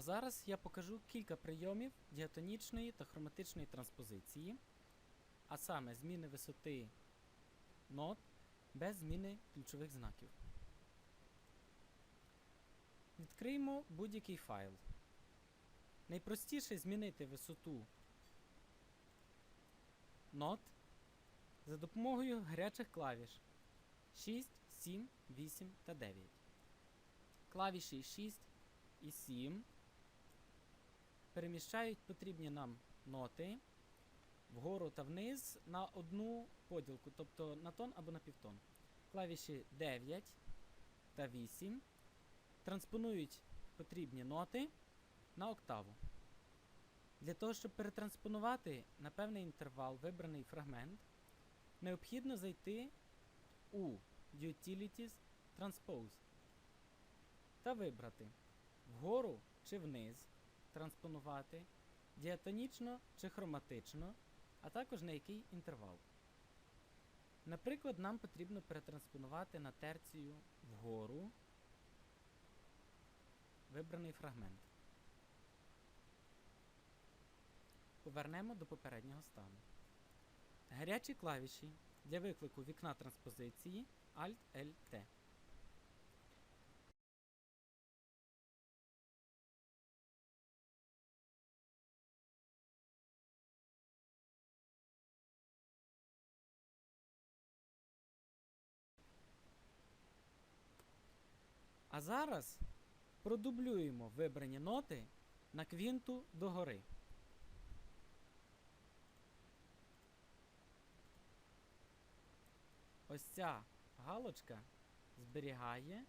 А зараз я покажу кілька прийомів діатонічної та хроматичної транспозиції, а саме зміни висоти нот без зміни ключових знаків. Відкриємо будь-який файл. Найпростіше змінити висоту нот за допомогою гарячих клавіш 6, 7, 8 та 9. Клавіші 6 і 7 переміщають потрібні нам ноти вгору та вниз на одну поділку, тобто на тон або на півтон. Клавіші 9 та 8 транспонують потрібні ноти на октаву. Для того, щоб перетранспонувати на певний інтервал вибраний фрагмент, необхідно зайти у Utilities Transpose та вибрати вгору чи вниз транспонувати, діатонічно чи хроматично, а також на який інтервал. Наприклад, нам потрібно перетранспонувати на терцію вгору вибраний фрагмент. Повернемо до попереднього стану. Гарячі клавіші для виклику вікна транспозиції Alt-LT. А зараз продублюємо вибрані ноти на квінту догори. Ось ця галочка зберігає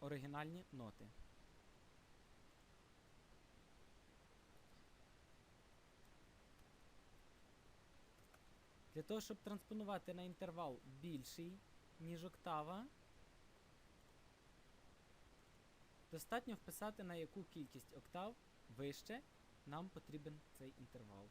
оригінальні ноти. Для того, щоб транспонувати на інтервал більший, ніж октава, достатньо вписати на яку кількість октав вище нам потрібен цей інтервал.